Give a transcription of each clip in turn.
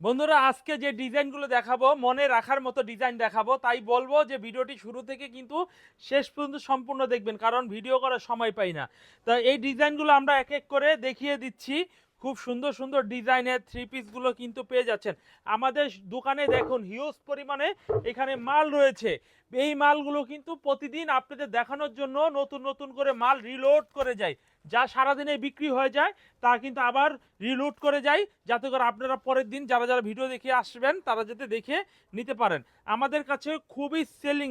বন্ধুরা, আজকে যে ডিজাইনগুলো দেখাবো, মনে রাখার মতো ডিজাইন দেখাবো। তাই বলব যে ভিডিওটি শুরু থেকে কিন্তু শেষ পর্যন্ত সম্পূর্ণ দেখবেন, কারণ ভিডিও করার সময় পাই না। তা এই ডিজাইনগুলো আমরা এক এক করে দেখিয়ে দিচ্ছি। খুব সুন্দর সুন্দর ডিজাইনের থ্রি পিসগুলো কিন্তু পেয়ে যাচ্ছেন। আমাদের দোকানে দেখুন হিউজ পরিমাণে এখানে মাল রয়েছে। এই মালগুলো কিন্তু প্রতিদিন আপনাদের দেখানোর জন্য নতুন নতুন করে মাল রিলোড করে যায়। যা সারাদিনে বিক্রি হয়ে যায়, তা কিন্তু আবার রিলোড করে যায়। যাতে করে আপনারা পরের দিন যারা যারা ভিডিও দেখে আসবেন, তারা যাতে দেখে নিতে পারেন। আমাদের কাছে খুবই সেলিং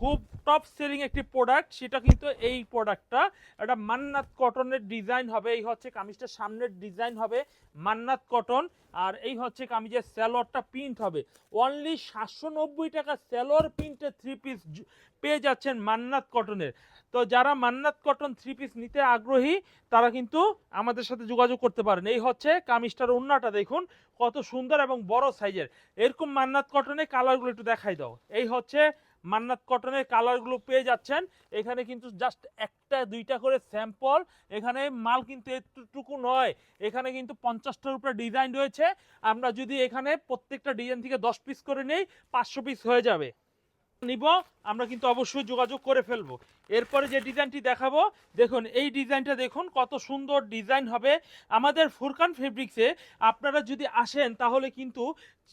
খুব টপ সেলিং একটি প্রোডাক্ট সেটা কিন্তু এই প্রোডাক্টটা এটা মান্নাত কটনের ডিজাইন হবে, এই হচ্ছে কামিজটার সামনের ডিজাইন হবে মান্নাত কটন আর এই হচ্ছে কামিজের স্যালোয়ারটা প্রিন্ট হবে। অনলি সাতশো নব্বই টাকা স্যালোয়ার প্রিন্টের থ্রি পিস পেয়ে যাচ্ছেন মান্নাত কটনের তো যারা মান্নাত কটন থ্রি পিস নিতে আগ্রহী, তারা কিন্তু আমাদের সাথে যোগাযোগ করতে পারেন। এই হচ্ছে কামিজটার উন্নাটা দেখুন, কত সুন্দর এবং বড় সাইজের এরকম মান্নাত কটনে কালারগুলো একটু দেখাই দাও। এই হচ্ছে মান্নাত কটনের কালারগুলো পেয়ে যাচ্ছেন। এখানে কিন্তু জাস্ট একটা, দুইটা করে স্যাম্পল এখানে মাল কিন্তু এতটুকু নয়। এখানে কিন্তু পঞ্চাশটার উপরে ডিজাইন রয়েছে। আমরা যদি এখানে প্রত্যেকটা ডিজাইন থেকে দশ পিস করে নেই, পাঁচশো পিস হয়ে যাবে। নিব, আমরা কিন্তু অবশ্যই যোগাযোগ করে ফেলব। এরপরে যে ডিজাইনটি দেখাবো, দেখুন, এই ডিজাইনটা দেখুন, কত সুন্দর ডিজাইন হবে। আমাদের ফুরকান ফেব্রিক্সে আপনারা যদি আসেন, তাহলে কিন্তু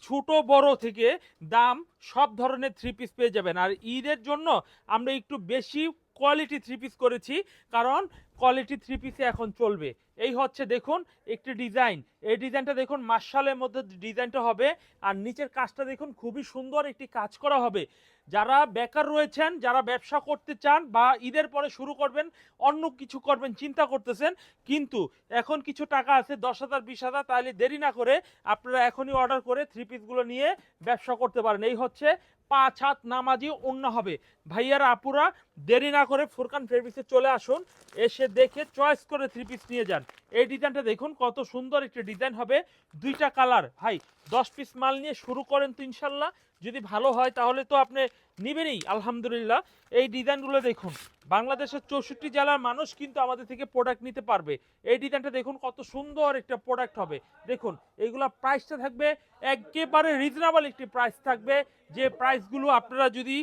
ছোট, বড় থেকে দাম সব ধরনের থ্রি পিস পেয়ে যাবেন। আর ঈদের জন্য আমরা একটু বেশি কোয়ালিটি থ্রি পিস করেছি, কারণ কোয়ালিটি থ্রি পিসে এখন চলবে। এই হচ্ছে দেখুন একটি ডিজাইন এই ডিজাইনটা দেখুন মার্শালের মধ্যে ডিজাইনটা হবে, আর নিচের কাজটা দেখুন খুবই সুন্দর একটি কাজ করা হবে। যারা বেকার রয়েছেন, যারা ব্যবসা করতে চান বা ঈদের পরে শুরু করবেন, অন্য কিছু করবেন, চিন্তা করতেছেন, কিন্তু এখন কিছু টাকা আছে, দশ হাজার, বিশ হাজার, তাহলে দেরি না করে আপনারা এখনই অর্ডার করে থ্রি পিসগুলো নিয়ে ব্যবসা করতে পারেন। এই হচ্ছে পাঁচ হাত নামাজি অন্য হবে। ভাইয়ারা, আপুরা দেরি না করে ফুরকান ফেব্রিক্সে চলে আসুন, এসে দেখে চয়েস করে থ্রি পিস নিয়ে যান। এই ডিজাইনটা দেখুন, কত সুন্দর একটি ডিজাইন হবে। দুইটা কালার, ভাই, দশ পিস মাল নিয়ে শুরু করেন তো ইনশাল্লাহ। যদি ভালো হয় তাহলে তো আপনি নিবেনই, আলহামদুলিল্লাহ। এই ডিজাইনগুলো দেখুন, বাংলাদেশের চৌষট্টি জেলার মানুষ কিন্তু আমাদের থেকে প্রোডাক্ট নিতে পারবে। এই ডিজাইনটা দেখুন, কত সুন্দর একটা প্রোডাক্ট হবে। দেখুন এইগুলা প্রাইসটা থাকবে, একেবারে রিজনেবল একটি প্রাইস থাকবে। যে প্রাইসগুলো আপনারা যদি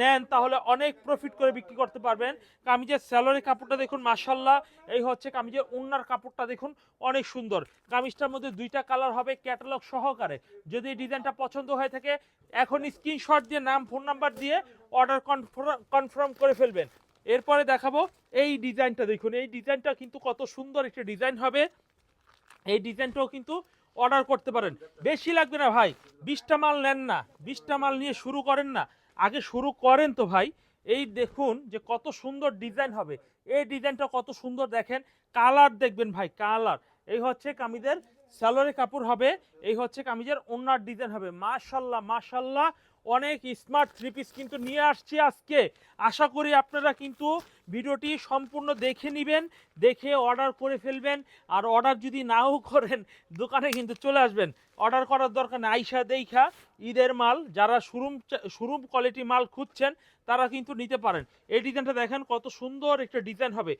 নেন তাহলে অনেক প্রফিট করে বিক্রি করতে পারবেন। কামিজের স্যালোরি কাপড়টা দেখুন মাসাল্লাহ এই হচ্ছে কামিজের উন্নার কাপড়টা দেখুন, অনেক সুন্দর। কামিজটার মধ্যে দুইটা কালার হবে ক্যাটালগ সহকারে। যদি ডিজাইনটা পছন্দ হয়ে থাকে, এখন স্ক্রিনশট দিয়ে নাম ফোন নাম্বার দিয়ে অর্ডার কনফার্ম করে ফেলবেন। এরপরে দেখাবো এই ডিজাইনটা দেখুন। এই ডিজাইনটা কিন্তু কত সুন্দর একটা ডিজাইন হবে। এই ডিজাইনটাও কিন্তু অর্ডার করতে পারেন। বেশি লাগবে না ভাই, বিশটা মাল নেন না। বিশটা মাল নিয়ে শুরু করেন না। আগে শুরু করেন তো ভাই। এই দেখুন যে কত সুন্দর ডিজাইন হবে। এই ডিজাইনটা কত সুন্দর দেখেন। কালার দেখবেন ভাই, কালার। এই হচ্ছে কামিজের স্যালোরি কাপড় হবে, এই হচ্ছে কামিজের ওনার ডিজাইন হবে। মাশাল্লাহ মাশাল্লাহ, অনেক স্মার্ট থ্রি পিস কিন্তু নিয়ে আসছি আজকে। আশা করি আপনারা কিন্তু ভিডিওটি সম্পূর্ণ দেখে নেবেন, দেখে অর্ডার করে ফেলবেন, আর অর্ডার যদি নাও করেন, দোকানে কিন্তু চলে আসবেন। অর্ডার করার দরকার নেই। আইসা দেইখা ঈদের মাল, যারা শোরুম শোরুম কোয়ালিটি মাল খুঁজছেন, তারা কিন্তু নিতে পারেন। এই ডিজাইনটা দেখেন কত সুন্দর একটা ডিজাইন হবে।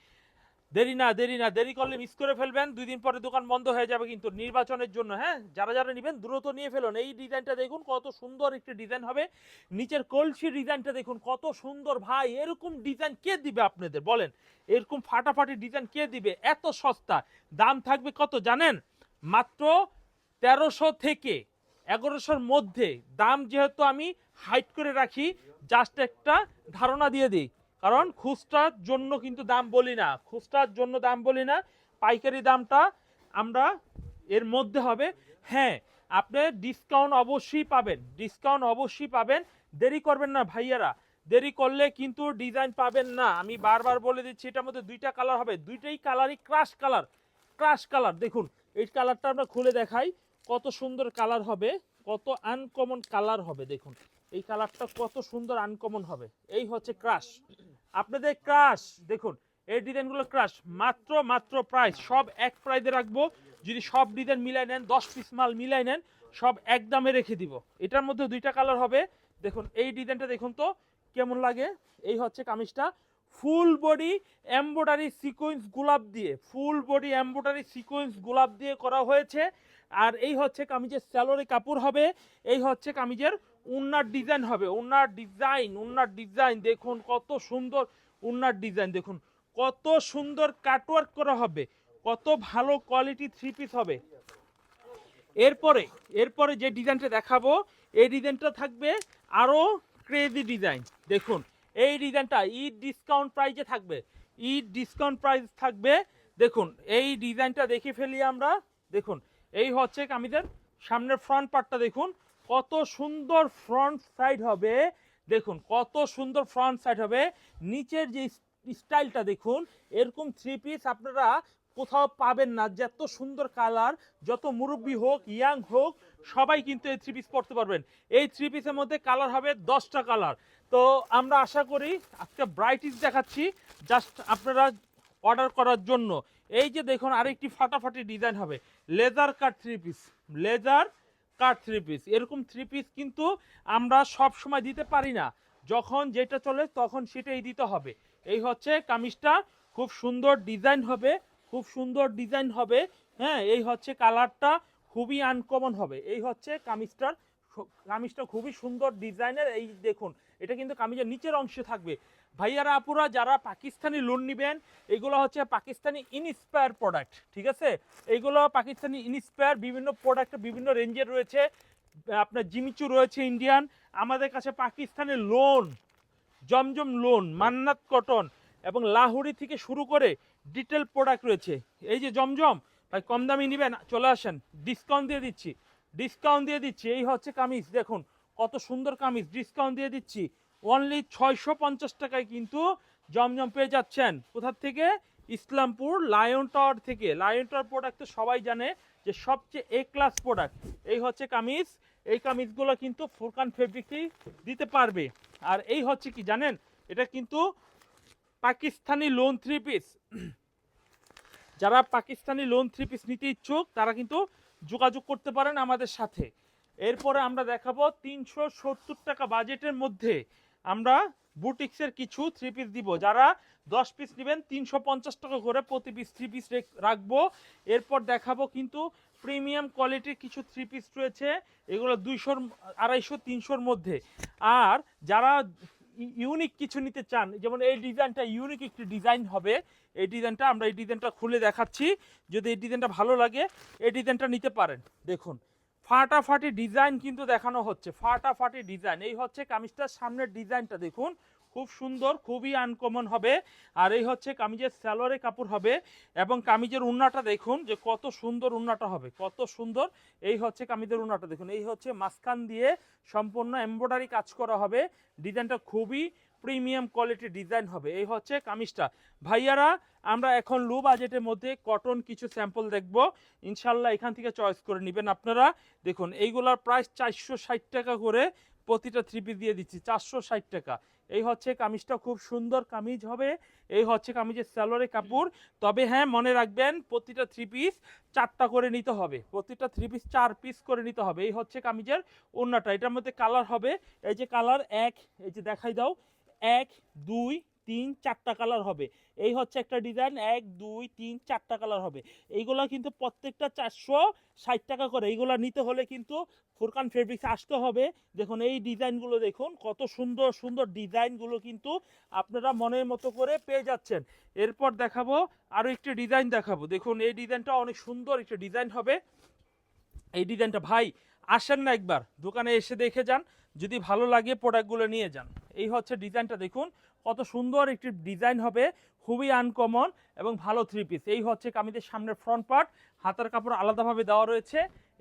দেরি না দেরি না, দেরি করলে মিস করে ফেলবেন। দুই দিন পরে দোকান বন্ধ হয়ে যাবে কিন্তু নির্বাচনের জন্য হ্যাঁ? যারা যারা নেবেন দ্রুত নিয়ে ফেলুন। এই ডিজাইনটা দেখুন, কত সুন্দর একটি ডিজাইন হবে। নিচের কলসি ডিজাইনটা দেখুন, কত সুন্দর। ভাই, এরকম ডিজাইন কে দিবে আপনাদের? বলেন, এরকম ফাটাফাটি ডিজাইন কে দিবে? এত সস্তা। দাম থাকবে কত জানেন? মাত্র তেরোশো থেকে এগারোশোর মধ্যে। দাম যেহেতু আমি হাইট করে রাখি, জাস্ট একটা ধারণা দিয়ে দিই। কারণ খুচরার জন্য কিন্তু দাম বলি না। খুচরার জন্য দাম বলি না, পাইকারি দামটা আমরা এর মধ্যে হবে। হ্যাঁ আপনি ডিসকাউন্ট অবশ্যই পাবেন ডিসকাউন্ট অবশ্যই পাবেন। দেরি করবেন না ভাইয়ারা, দেরি করলে কিন্তু ডিজাইন পাবেন না। আমি বারবার বলে দিচ্ছি, এটার মধ্যে দুইটা কালার হবে। দুইটাই কালারই ক্রাশ কালার ক্রাশ কালার দেখুন, এই কালারটা আমরা খুলে দেখাই, কত সুন্দর কালার হবে, কত আনকমন কালার হবে। দেখুন, এই কালারটা কত সুন্দর আনকমন হবে। এই হচ্ছে ক্রাশ আপনাদের ক্রাশ দেখুন, এই ডিজাইনগুলো ক্রাশ মাত্র মাত্র প্রাইস সব এক প্রাইজে রাখব, যদি সব ডিজাইন মিলাই নেন, দশ পিস মাল মিলাই নেন, সব এক দামে রেখে দিব। এটার মধ্যে দুইটা কালার হবে। দেখুন, এই ডিজাইনটা দেখুন তো, কেমন লাগে? এই হচ্ছে কামিজটা। ফুল বডি এমব্রয়ডারি সিকোয়েন্স গোলাপ দিয়ে ফুল বডি এমব্রয়ডারি সিকোয়েন্স গোলাপ দিয়ে করা হয়েছে। আর এই হচ্ছে কামিজের স্যালোরে কাপড় হবে, এই হচ্ছে কামিজের উন্নার ডিজাইন হবে। উন্নার ডিজাইন উন্নার ডিজাইন দেখুন কত সুন্দর, উন্নার ডিজাইন দেখুন, কত সুন্দর কাটওয়ার্ক করা হবে, কত ভালো কোয়ালিটি থ্রি পিস হবে। এরপরে এরপরে যে ডিজাইনটা দেখাবো, এই ডিজাইনটা থাকবে আরও ক্রেজি ডিজাইন দেখুন, এই ডিজাইনটা ঈদ ডিসকাউন্ট প্রাইজে থাকবে, ঈদ ডিসকাউন্ট প্রাইস থাকবে। দেখুন, এই ডিজাইনটা দেখে ফেলি আমরা। দেখুন এই হচ্ছে কামিজের সামনের ফ্রন্ট পার্টটা দেখুন, কত সুন্দর ফ্রন্ট সাইড হবে। দেখুন, কত সুন্দর ফ্রন্ট সাইড হবে। নিচের যে স্টাইলটা দেখুন, এরকম থ্রি পিস আপনারা কোথাও পাবেন না। যত সুন্দর কালার যত মুরব্বী হোক ইয়াং হোক, সবাই কিন্তু এই থ্রি পিস পরতে পারবেন। এই থ্রি পিসের মধ্যে কালার হবে দশটা কালার তো আমরা আশা করি আজকে ব্রাইটিস দেখাচ্ছি। জাস্ট আপনারা অর্ডার করার জন্য। এই যে দেখুন, আরেকটি ফাটাফাটি ডিজাইন হবে। Laser cut three piece laser cut three piece এরকম থ্রি পিস কিন্তু আমরা সব সময় দিতে পারি না। যখন যেটা চলে, তখন সেটাই দিতে হবে। এই হচ্ছে কামিজটা, খুব সুন্দর ডিজাইন হবে, খুব সুন্দর ডিজাইন হবে। হ্যাঁ এই হচ্ছে কালারটা খুবই আনকমন হবে। এই হচ্ছে কামিজটার, কামিজটা খুবই সুন্দর ডিজাইনের এই দেখুন, এটা কিন্তু কামিজের নিচের অংশে থাকবে। ভাইয়ারা, আপুরা, যারা পাকিস্তানি লোন নেবেন, এগুলো হচ্ছে পাকিস্তানি ইনস্পায়ার প্রোডাক্ট ঠিক আছে? এইগুলো পাকিস্তানি ইনস্পায়ার বিভিন্ন প্রোডাক্ট বিভিন্ন রেঞ্জের রয়েছে। আপনার জিমিচু রয়েছে ইন্ডিয়ান আমাদের কাছে পাকিস্তানের lawn Zamzam lawn Mannat cotton এবং লাহুরি থেকে শুরু করে ডিটেল প্রোডাক্ট রয়েছে। এই যে জমজম, ভাই, কম দামি নেবেন, চলে আসেন ডিসকাউন্ট দিয়ে দিচ্ছি ডিসকাউন্ট দিয়ে দিচ্ছি। এই হচ্ছে কামিজ, দেখুন, কত সুন্দর কামিজ ডিসকাউন্ট দিয়ে দিচ্ছি। অনলি ছয়শো পঞ্চাশ টাকায় কিন্তু জমজম পেয়ে যাচ্ছেন। কোথার থেকে? ইসলামপুর লায়ন টাওয়ার থেকে। লায়ন টাওয়ার প্রোডাক্ট তো সবাই জানে যে সবচেয়ে এ ক্লাস প্রোডাক্ট এই হচ্ছে কামিজ। এই কামিজগুলো কিন্তু ফুরকান ফেব্রিকই দিতে পারবে। আর এই হচ্ছে কি জানেন? এটা কিন্তু পাকিস্তানি লোন থ্রি পিস যারা পাকিস্তানি লোন থ্রি পিস নিতে ইচ্ছুক, তারা কিন্তু যোগাযোগ করতে পারেন আমাদের সাথে। এরপরে আমরা দেখাবো তিনশো সত্তর টাকা বাজেটের মধ্যে। আমরা বুটিক্সের কিছু থ্রি পিস দিব। যারা দশ পিস নেবেন, তিনশো পঞ্চাশ টাকা করে প্রতি পিস থ্রি পিস রাখব। এরপর দেখাবো কিন্তু প্রিমিয়াম কোয়ালিটির কিছু থ্রি পিস রয়েছে। এগুলো দুইশোর আড়াইশো, তিনশোর মধ্যে। আর যারা ইউনিক কিছু নিতে চান, যেমন এই ডিজাইনটা ইউনিক একটি ডিজাইন হবে। এই ডিজাইনটা আমরা এই ডিজাইনটা খুলে দেখাচ্ছি। যদি এই ডিজাইনটা ভালো লাগে, এই ডিজাইনটা নিতে পারেন। দেখুন ফাটাফাটি ডিজাইন কিন্তু দেখানো হচ্ছে, ফাটাফাটি ডিজাইন। এই হচ্ছে কামিজটার সামনের ডিজাইনটা দেখুন, খুব সুন্দর, খুবই আনকমন হবে। আর এই হচ্ছে কামিজের স্যালোয়ারে কাপড় হবে এবং কামিজের উন্নাটা দেখুন যে কত সুন্দর উন্নাটা হবে, কত সুন্দর। এই হচ্ছে কামিজের উন্নাটা দেখুন, এই হচ্ছে মাঝখান দিয়ে সম্পূর্ণ এমব্রয়ডারি কাজ করা হবে। ডিজাইনটা খুবই প্রিমিয়াম কোয়ালিটির ডিজাইন হবে। এই হচ্ছে কামিজটা। ভাইয়ারা, আমরা এখন লো বাজেটের মধ্যে কটন কিছু স্যাম্পল দেখব। ইনশাল্লাহ এখান থেকে চয়েস করে নেবেন আপনারা। দেখুন, এইগুলার প্রাইস চারশো ষাট টাকা করে প্রতিটা থ্রি পিস দিয়ে দিচ্ছি, চারশো ষাট টাকা। এই হচ্ছে কামিজটা, খুব সুন্দর কামিজ হবে। এই হচ্ছে কামিজের স্যালোরে কাপড়। তবে হ্যাঁ মনে রাখবেন, প্রতিটা থ্রি পিস চারটা করে নিতে হবে। প্রতিটা থ্রি পিস চার পিস করে নিতে হবে। এই হচ্ছে কামিজের অন্যটা এটার মধ্যে কালার হবে। এই যে কালার এক, এই যে দেখাই দাও। এক, দুই, তিন, চারটা কালার হবে। এই হচ্ছে একটা ডিজাইন এক, দুই, তিন, চারটা কালার হবে। এইগুলো কিন্তু প্রত্যেকটা চারশো ষাট টাকা করে। এইগুলো নিতে হলে কিন্তু ফুরকান ফেব্রিক্স আসতে হবে। দেখুন, এই ডিজাইনগুলো দেখুন, কত সুন্দর সুন্দর ডিজাইনগুলো কিন্তু আপনারা মনের মতো করে পেয়ে যাচ্ছেন। এরপর দেখাবো আরও একটি ডিজাইন দেখাবো। দেখুন, এই ডিজাইনটা অনেক সুন্দর একটা ডিজাইন হবে। এই ডিজাইনটা ভাই, আসেন না একবার। দোকানে এসে দেখে যান। যদি ভালো লাগে প্রোডাক্টগুলো নিয়ে যান। এই হচ্ছে ডিজাইনটা দেখুন, কত সুন্দর একটি ডিজাইন হবে, খুবই আনকমন এবং ভালো থ্রি পিস এই হচ্ছে কামিজের সামনের ফ্রন্ট পার্ট হাতার কাপড় আলাদাভাবে দেওয়া রয়েছে,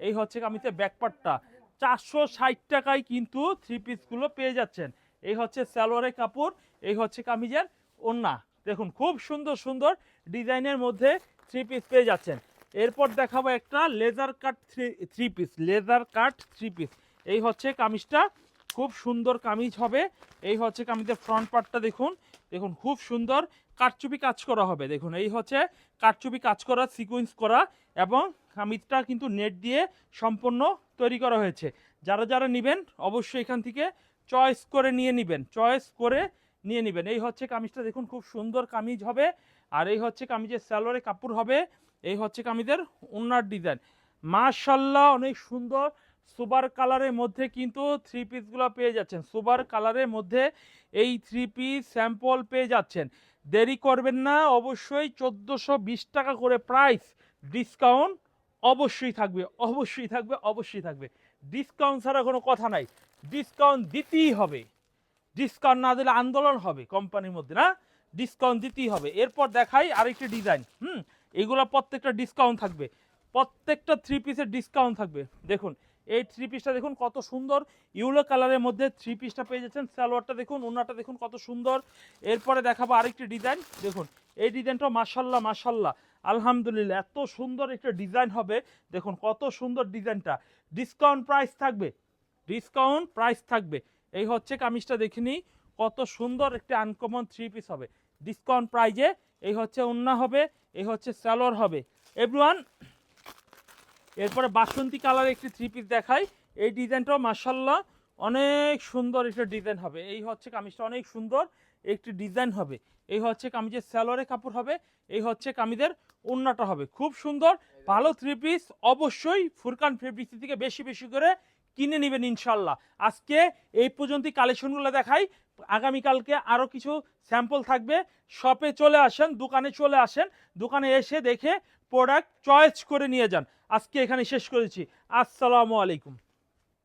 এই হচ্ছে কামিজের ব্যাক পার্টটা চারশো ষাট টাকায় কিন্তু থ্রি পিসগুলো পেয়ে যাচ্ছেন। এই হচ্ছে সালোয়ারের কাপড়, এই হচ্ছে কামিজের ওন্না। দেখুন, খুব সুন্দর সুন্দর ডিজাইনের মধ্যে থ্রি পিস পেয়ে যাচ্ছেন। এরপর দেখাবো একটা laser cut three three piece laser cut three piece এই হচ্ছে কামিজটা, খুব সুন্দর কামিজ হবে। এই হচ্ছে কামিজের ফ্রন্ট পার্টটা দেখুন। দেখুন, খুব সুন্দর কারচুপি কাজ করা হবে। দেখুন, এই হচ্ছে কারচুপি কাজ করা সিকোয়েন্স করা এবং কামিজটা কিন্তু নেট দিয়ে সম্পূর্ণ তৈরি করা হয়েছে। যারা যারা নেবেন, অবশ্যই এখান থেকে চয়েস করে নিয়ে নেবেন। চয়েস করে নিয়ে নেবেন। এই হচ্ছে কামিজটা, দেখুন, খুব সুন্দর কামিজ হবে। আর এই হচ্ছে কামিজের স্যালোরে কাপড় হবে। এই হচ্ছে কামিজের ওনার ডিজাইন মাশাল্লাহ, অনেক সুন্দর সুপার কালারের মধ্যে কিন্তু থ্রি পিসগুলো পেয়ে যাচ্ছেন। সুপার কালারের মধ্যে এই থ্রি পিস স্যাম্পল পেয়ে যাচ্ছেন। দেরি করবেন না, অবশ্যই চোদ্দোশো বিশ টাকা করে প্রাইস ডিসকাউন্ট অবশ্যই থাকবে অবশ্যই থাকবে অবশ্যই থাকবে। ডিসকাউন্ট ছাড়া কোনো কথা নাই। ডিসকাউন্ট দিতেই হবে। ডিসকাউন্ট না দিলে আন্দোলন হবে কোম্পানির মধ্যে, না? ডিসকাউন্ট দিতেই হবে। এরপর দেখাই আরেকটি ডিজাইন হুম? এগুলো প্রত্যেকটা ডিসকাউন্ট থাকবে। প্রত্যেকটা থ্রি পিসের ডিসকাউন্ট থাকবে। দেখুন এই থ্রি পিসটা দেখুন কত সুন্দর। ইউলো কালারের মধ্যে থ্রি পিসটা পেয়ে যাচ্ছেন। সালোয়ারটা দেখুন ওনাটা দেখুন কত সুন্দর। এরপরে দেখাবো আরেকটি ডিজাইন দেখুন, এই ডিজাইনটা মাসাল্লাহ মাসাল্লাহ আলহামদুলিল্লাহ, এত সুন্দর একটা ডিজাইন হবে। দেখুন কত সুন্দর ডিজাইনটা ডিসকাউন্ট প্রাইস থাকবে। ডিসকাউন্ট প্রাইস থাকবে। এই হচ্ছে কামিজটা দেখিনি কত সুন্দর একটা আনকমন থ্রি পিস হবে। ডিসকাউন্ট প্রাইজে এই হচ্ছে ওন্না হবে, এই হচ্ছে স্যালোর হবে। এভরিওয়ান এরপরে বাসন্তী কালার একটি থ্রি পিস দেখাই। এই ডিজাইনটাও মার্শাল্লাহ অনেক সুন্দর একটা ডিজাইন হবে। এই হচ্ছে কামিজটা অনেক সুন্দর একটি ডিজাইন হবে। এই হচ্ছে কামিজের স্যালোরে কাপড় হবে। এই হচ্ছে কামিজের ওন্নাটা হবে। খুব সুন্দর, ভালো থ্রি পিস অবশ্যই ফুরকান ফেব্রিক্স থেকে বেশি বেশি করে কিনে নেবেন ইনশাল্লাহ আজকে এই পর্যন্তই কালেকশনগুলো দেখাই। আগামীকালকে আরও কিছু স্যাম্পল থাকবে। শপে চলে আসেন, দোকানে চলে আসেন। দোকানে এসে দেখে প্রোডাক্ট চয়েস করে নিয়ে যান। আজকে এখানে শেষ করেছি। আসসালামু আলাইকুম।